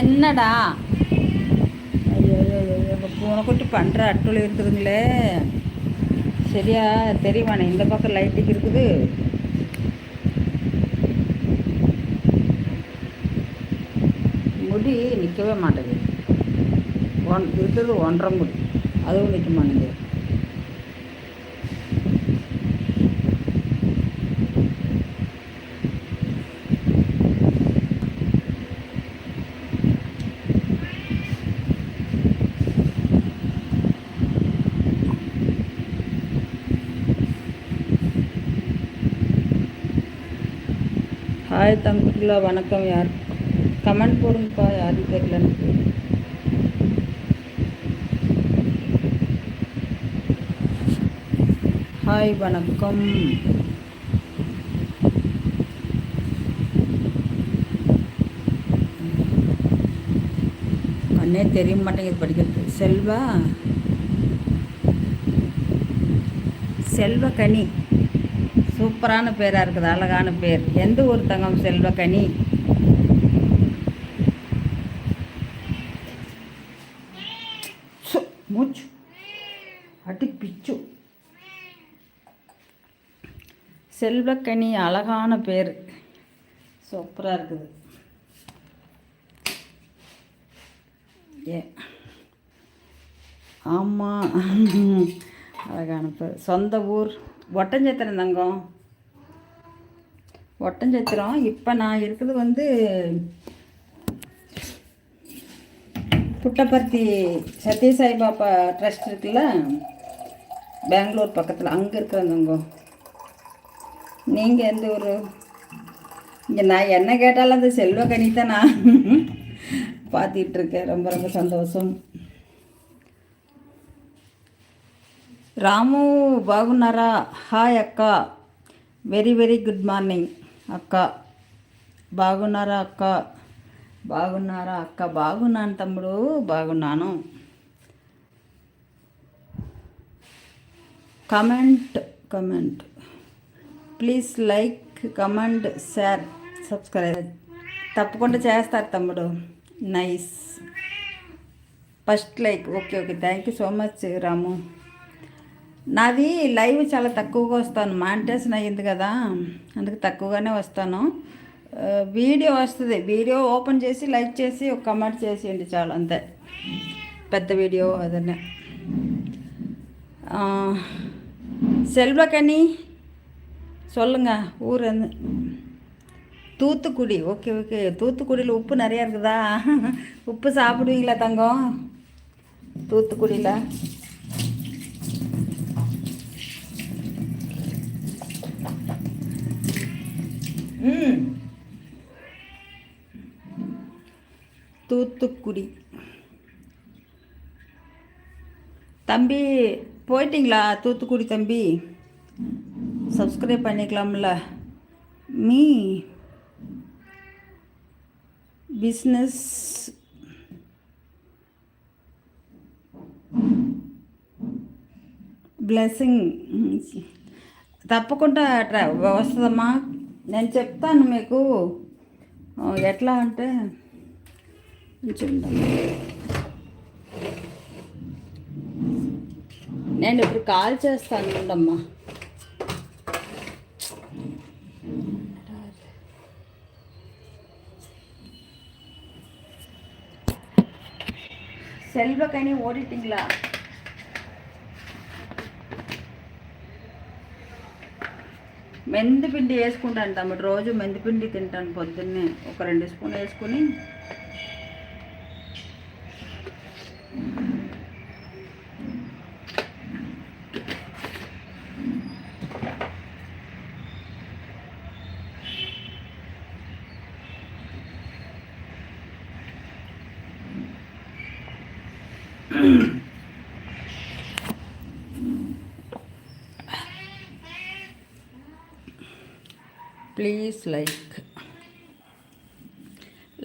என்னடா? ஐயோ பூனைக்குட்டி பண்ணுற அட்டுள் இருக்குதுங்களே சரியா தெரியுமாண்ணே இந்த பக்கம் லைட்டுக்கு இருக்குது. முடி நிற்கவே மாட்டேங்குது. ஒன் இருக்கிறது ஒன்றரை முடி. அதுவும் நிற்க மாட்டேங்குது ஹாய் தம்பிக்குள்ள வணக்கம் யார்? கமெண்ட் போடுங்கப்பா யாரும் தெரியல ஹாய் வணக்கம். கண்ணே தெரிய மாட்டேங்குது படிக்கிறது செல்வா கனி. சூப்பரான பேராக இருக்குது அழகான பேர். எந்த ஊர் தங்கம் செல்வக்கனி? சு, மூச்சு. அடி பிச்சு. செல்வக்கனி அழகான பேர். சூப்பராக இருக்குது. ஏ. ஆமாம் அழகான பேர். சொந்த ஊர். ஒட்டஞ்சத்திரம் தங்கம். ஒட்டஞ்சத்திரம் இப்போ நான் இருக்கிறது வந்து புட்டபர்த்தி சத்யசாய் பாபா ட்ரஸ்ட் இருக்குல்ல பெங்களூர் பக்கத்தில் அங்கே இருக்கிறேன் நீங்கள் எந்த ஊர்? இங்கே நான் என்ன கேட்டாலும் அந்த செல்வக்கனி தான் நான். பார்த்துட்டுருக்கேன் ரொம்ப ரொம்ப சந்தோஷம். రాము బాగున్నారా? హాయ్ అక్క. వెరీ వెరీ గుడ్ మార్నింగ్ అక్క. బాగున్నారా అక్క? బాగున్నారా అక్క? బాగున్నాను తమ్ముడు బాగున్నాను. Comment comment. Please like comment share subscribe. తప్పకుండా చేస్తారు తమ్ముడు. Nice. First like. Okay okay. Thank you so much Ramu. నాది లైవ్ చాలా తక్కువగా వస్తాను మాంటేషన్ అయ్యింది కదా అందుకు తక్కువగానే వస్తాను ఆ, వీడియో వస్తుంది వీడియో ఓపెన్ చేసి లైక్ చేసి ఒక కమెంట్ చేసేయండి చాలు అంతే పెద్ద వీడియో అదనే செல்வக்கனி சொல்லுங்க ஊர் வந்து தூத்துக்குடி ஓகே ஓகே தூத்துக்குடியில் உப்பு நிறையா இருக்குதா உப்பு சாப்பிடுவீங்களா தங்கம் தூத்துக்குடியில் ம் தூத்துக்குடி தம்பி போயிட்டீங்களா தூத்துக்குடி தம்பி சப்ஸ்கிரைப் பண்ணிக்கலாம்ல மீ பிஸ்னஸ் బ్లెస్సింగ్ తప్పకుండా ట్రా వస్తుందమ్మా నేను చెప్తాను మీకు ఆ, ఎట్లా అంటే కొంచెం ఉందమ్మా. నేను ఇప్పుడు కాల్ చేస్తాను ఉండమ్మా செல்வக்கனி ஓடிட்டீங்களா మెంతిపిండి వేసుకుంటాను తమ్ముడు రోజు మెంతిపిండి తింటాను పొద్దున్నే. ఒక రెండు స్పూన్ వేసుకుని ப்ளீஸ் லைக் லைக்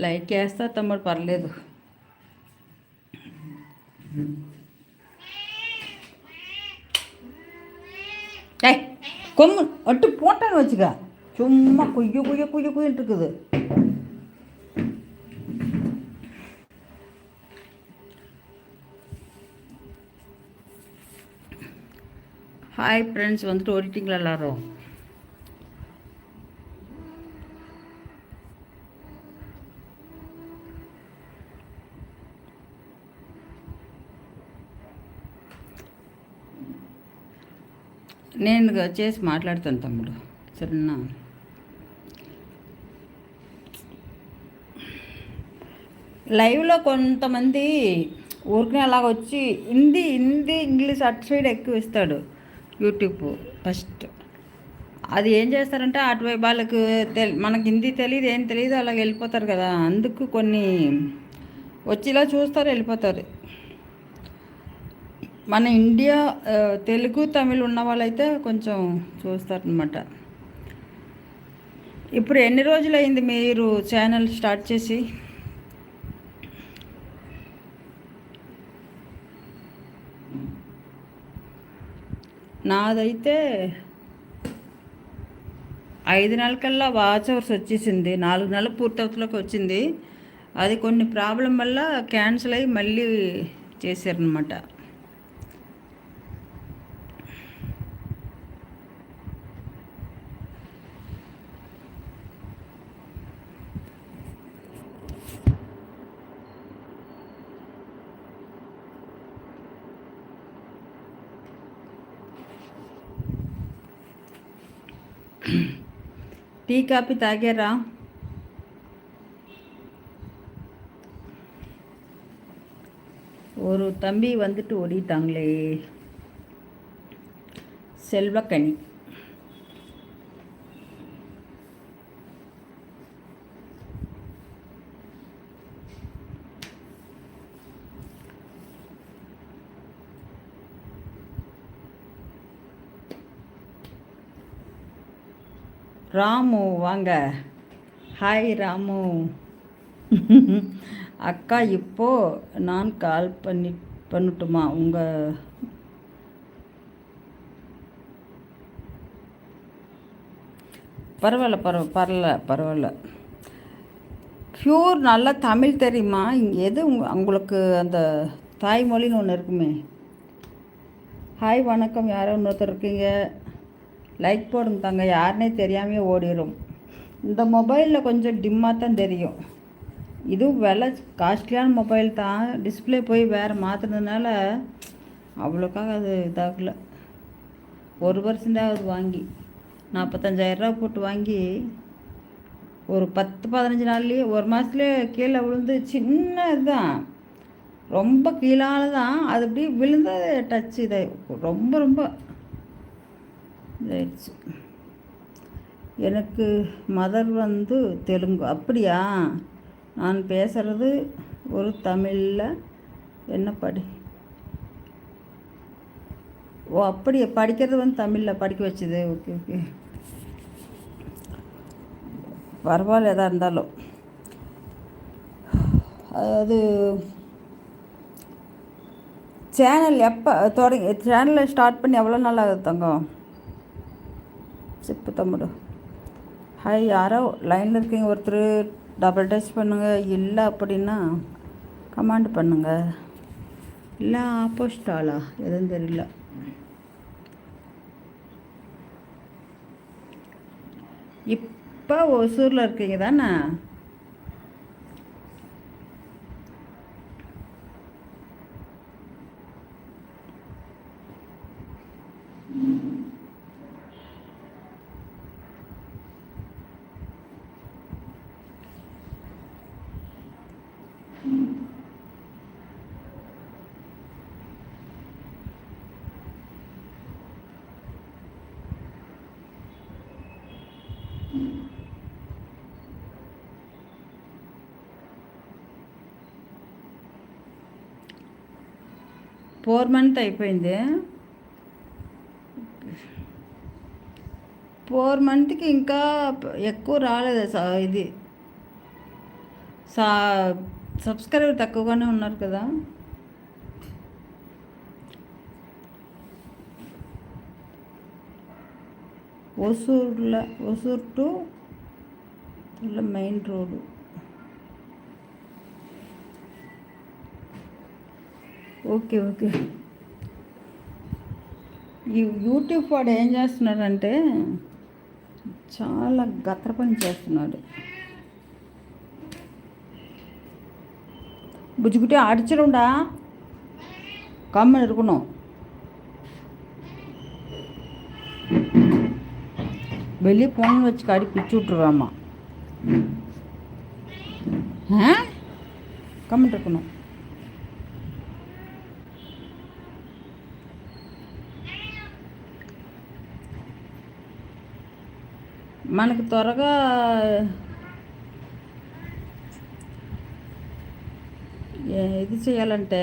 లైక్ చేస్తా తమ్ముడు పర్లేదు. கொம்மு அட்டு போட்டான்னு வச்சுக்க சும்மா குய்ய குய்ய குய்ய குயின்ட்டு இருக்குது ஹாய் ஃப்ரெண்ட்ஸ் வந்துட்டு ஓடிட்டிங்களா எல்லாரும் నేను చేసి మాట్లాడుతాను తమ్ముడు. సరేనా? లైవ్లో కొంతమంది ఊరికి అలాగ వచ్చి హిందీ హిందీ ఇంగ్లీష్ అటు సైడ్ ఎక్కువ ఇస్తాడు యూట్యూబ్ ఫస్ట్. అది ఏం చేస్తారంటే అటువైపు వాళ్ళకు తెలి మనకి హిందీ తెలియదు ఏం తెలియదు అలాగ వెళ్ళిపోతారు కదా. అందుకు కొన్ని వచ్చి ఇలా చూస్తారు వెళ్ళిపోతారు. మన ఇండియా తెలుగు తమిళ్ ఉన్న వాళ్ళైతే కొంచెం చూస్తారనమాట ఇప్పుడు ఎన్ని రోజులు అయింది మీరు ఛానల్ స్టార్ట్ చేసి? నాదైతే ఐదు నెలలకల్లా వాచ్ అవర్స్ వచ్చేసింది. నాలుగు నెలలు పూర్తవుతులోకి వచ్చింది. అది కొన్ని ప్రాబ్లం వల్ల క్యాన్సిల్ అయ్యి మళ్ళీ చేశారనమాట டீ காப்பி தாகிறா ஒரு தம்பி வந்துட்டு ஓடிட்டாங்களே. செல்வக்கனி. ராமு வாங்க. ஹாய் ராமு. அக்கா இப்போ நான் கால் பண்ணி பண்ணட்டுமா? உங்கள் பரவாயில்ல பரவ பரவாயில்ல பரவாயில்ல. ப்யூர் நல்லா தமிழ் தெரியுமா? இங்கே எது உங்களுக்கு அந்த தாய்மொழின்னு ஒன்று இருக்குமே. ஹாய் வணக்கம். யாரோ இன்னொருத்தர் இருக்கீங்க? லைக் போடுங்க தாங்க யாருனே தெரியாமே ஓடிடும் இந்த மொபைலில் கொஞ்சம் டிம்மாக தான் தெரியும். இதுவும் விலை காஸ்ட்லியான மொபைல் தான். டிஸ்பிளே போய் வேறு மாற்றுனதுனால அவ்வளோக்காக அது இதாகல. ஒரு வருஷம் அது வாங்கி நாற்பத்தஞ்சாயிரரூபா போட்டு வாங்கி ஒரு பத்து பதினஞ்சு நாள்லேயே ஒரு மாதத்துலேயே கீழே விழுந்து சின்ன இதுதான் ரொம்ப கீழால தான் அது அப்படியே விழுந்த டச் இதை. ரொம்ப ரொம்ப இதாயிடுச்சு எனக்கு மதர் வந்து தெலுங்கு. அப்படியா? நான் பேசுகிறது ஒரு தமிழில் என்ன படி? ஓ அப்படி படிக்கிறது வந்து தமிழில் படிக்க வச்சுது. Okay okay. பரவாயில்ல எதாக இருந்தாலும். அது சேனல் எப்போ தொடங்கி சேனலை ஸ்டார்ட் பண்ணி எவ்வளோ நாள் ஆகுது தங்கம்? சிப்பு தம்பிடு ஹாய் யாரோ லைனில் இருக்கீங்க ஒருத்தர் டபுள் டச் பண்ணுங்கள் இல்லை அப்படின்னா கமாண்ட் பண்ணுங்கள் இல்லை ஆப்போசிட்டாலா எதுவும் தெரியல. இப்போ ஒசூரில் இருக்கீங்க தானே? ఫోర్ మంత్ అయిపోయింది ఫోర్ మంత్కి ఇంకా ఎక్కువ రాలేదు ఇది సా సబ్స్క్రైబర్ తక్కువగానే ఉన్నారు కదా ஒசூரில் ஒசூர் டு இல்லை மெயின் రోడ్డు ఓకే ఓకే ఈ యూట్యూబ్ వాడు ఏం చేస్తున్నాడంటే చాలా గత్ర పని చేస్తున్నాడు బుజ్జుకుట్టి అడిచరుండా కమ్మని இருக்கணும் வெளியே போன வச்சு காடி பிச்சு விட்ருவாம்மா ஆ கம்மன் இருக்கணும் మనకు త్వరగా ఇది చేయాలంటే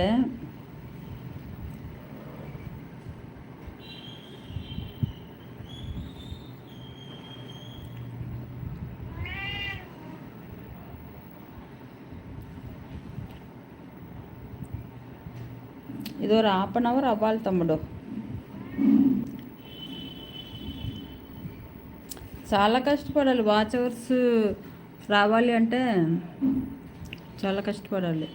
ఇది ఒక హాఫ్ అన్ అవర్ అవ్వాలి తమ్ముడు. చాలా కష్టపడాలి. వాచ్ అవర్స్ రావాలి అంటే చాలా కష్టపడాలి.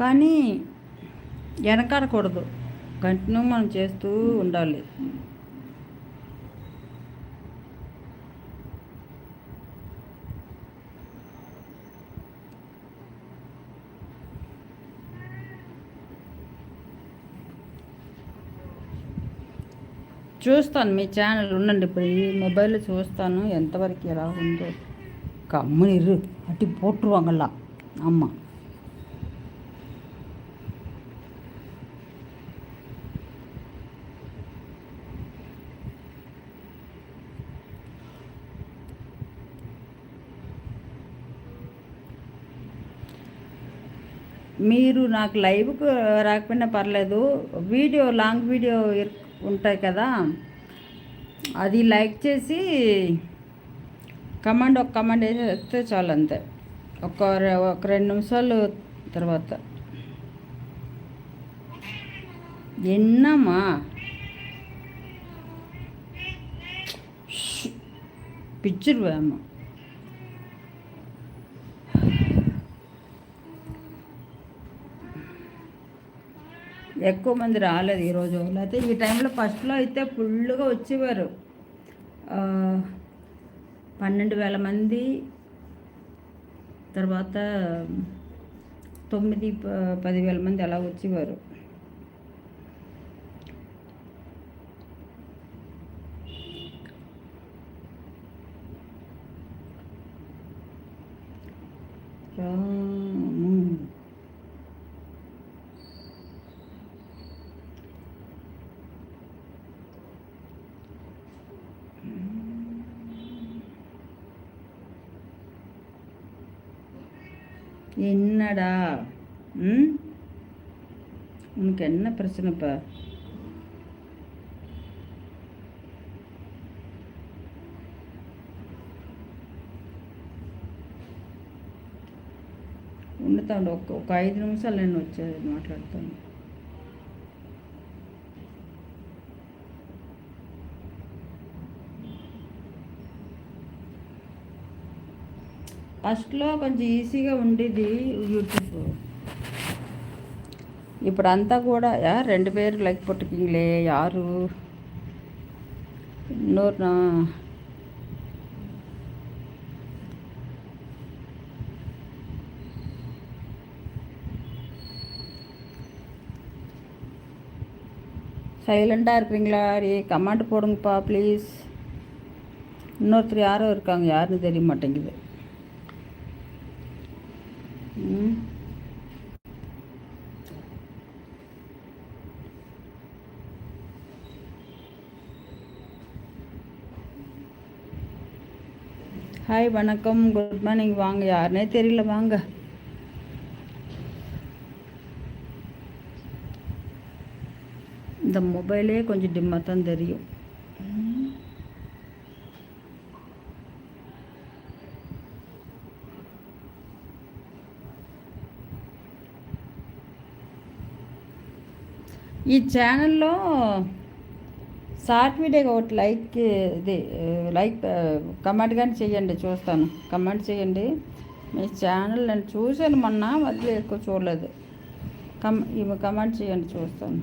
కానీ వెనకాడకూడదు. కంటిన్యూ మనం చేస్తూ ఉండాలి. చూస్తాను మీ ఛానల్ ఉండండి. ఇప్పుడు ఈ మొబైల్లో చూస్తాను. ఎంతవరకు ఎలా ఉందో. కమ్మునిరు అట్టి పోట్టువాங்கల్లా అమ్మ. మీరు నాకు లైవ్కు రాకపోయినా పర్లేదు. వీడియో లాంగ్ వీడియో ఉంటాయి కదా. అది లైక్ చేసి కమాండ్ ఒక కమాండ్ వేస్తే చాలు అంతే. ఒక ఒక రెండు నిమిషాలు తర్వాత. ఎన్నమ్మా! పిచ్చురు అమ్మ ఎక్కువ మంది రాలేదు ఈరోజు లేకపోతే ఈ టైంలో ఫస్ట్లో అయితే ఫుల్గా వచ్చేవారు. పన్నెండు వేల మంది తర్వాత తొమ్మిది పదివేల మంది అలా వచ్చేవారు. என்னடா ம் உனக்கு என்ன பிரச்சனைப்பா ఉండతాడు ఒక ఒక ఐదు నిమిషాలు నేను వచ్చేది మాట్లాడతాను ఫస్ట్లో కొంచెం ఈజీగా ఉండేది యూట్యూబ్ ఇప్పుడు అంతా కూడా రెండు పేరు లైక్ పొట్టుకింగ్లే యారు இன்னொரு சைலண்டாக இருக்கிறீங்களா ரே கமெண்ட் போடுங்கப்பா ப்ளீஸ் இன்னொருத்தர் யாரும் இருக்காங்க யாருன்னு தெரிய மாட்டேங்குது हाय वनकम गुड मॉर्निंग वांग यार नहीं तेरी लवांग दम मोबाइले कुछ डिम्मतन देरी हो ये चैनल लो షార్ట్ వీడియో ఒకటి లైక్ ఇది లైక్ కమెంట్ కానీ చేయండి చూస్తాను. కమెంట్ చేయండి. మీ ఛానల్ నేను చూశాను మొన్న మధ్య ఎక్కువ చూడలేదు. కమ్ ఇవి కమెంట్ చేయండి చూస్తాను.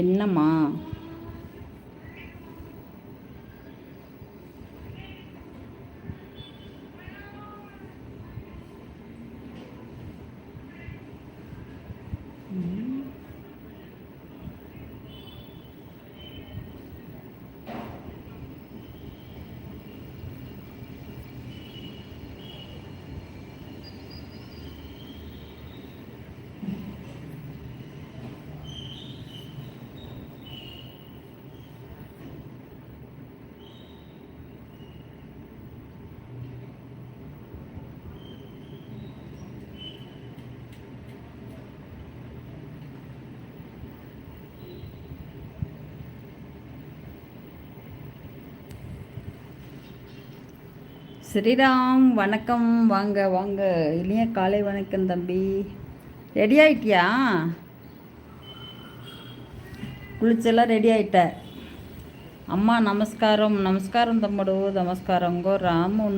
ఎన్నమ్మా? ஸ்ரீராம் வணக்கம். வாங்க வாங்க. இல்லையா காலை வணக்கம் தம்பி. ரெடி ஆயிட்டியா? குளிச்செல்லாம் ரெடி ஆயிட்ட. అమ్మ நமஸ்காரம். నమస్కారం తమ్ముడు నమస్కారం గో రాము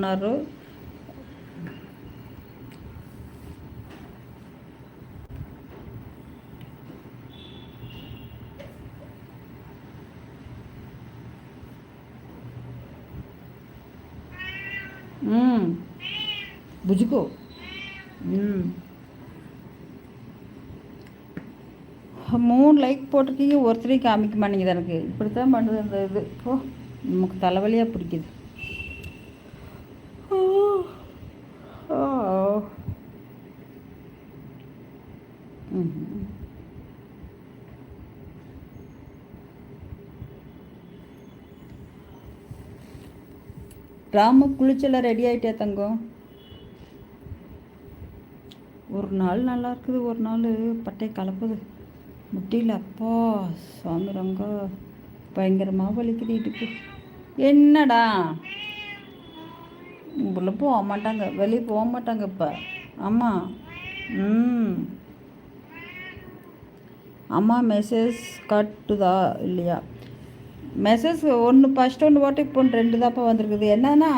बुझको ம். மூணு லைக் போட்டிருக்கீங்க ஒருத்தரையும் காமிக்க மாட்டேங்குது எனக்கு. இப்படி தான் பண்ணுது அந்த இது. இப்போ நமக்கு தலைவலியாக பிடிக்குது. ராமு குளிச்செல்லாம் ரெடி ஆகிட்டே தங்கம் ஒரு நாள் நல்லா இருக்குது ஒரு நாள் பட்டை கலப்புது. முட்டியில் அப்பா சுவாமி ரொம்ப பயங்கரமாக வலிக்குது இடுப்பு. என்னடா? உங்களை போக மாட்டாங்க வெளியே போக மாட்டாங்க இப்போ. ஆமாம் ம். அம்மா மெசேஜ் கட்டுதா இல்லையா? மெசேஜ் ஒன்று ஃபஸ்ட்டு ஒன்று போட்டு இப்போ ரெண்டு தாப்பா வந்திருக்குது. என்னன்னா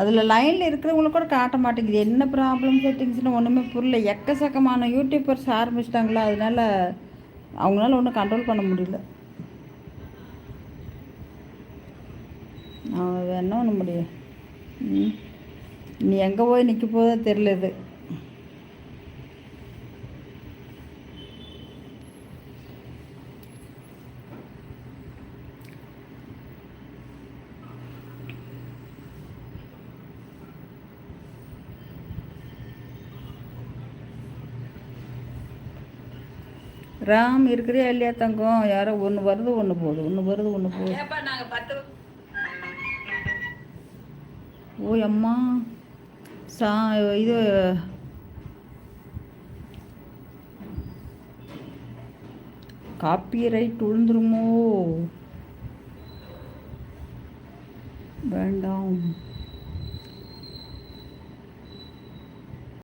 அதில் லைனில் இருக்கிறவங்களுக்கு கூட காட்ட மாட்டேங்குது. என்ன ப்ராப்ளம் செட்டிங்ஸ்னு ஒன்றுமே புரியல. எக்கச்சக்கமான யூடியூபர்ஸ் ஆரம்பிச்சிட்டாங்களா? அதனால் அவங்களால ஒன்றும் கண்ட்ரோல் பண்ண முடியல. என்ன பண்ண முடியும். நீ எங்கே போய் நிற்க போதோ தெரியல இது. ராம் இருக்கிறியா இல்லையா தங்கம்? யாரோ ஒன்று வருது ஒன்று போகுது ஒன்று வருது ஒன்று போகுது. ஓ அம்மா. சா இது காப்பி ரைட் விழுந்துருமோ? வேண்டாம்.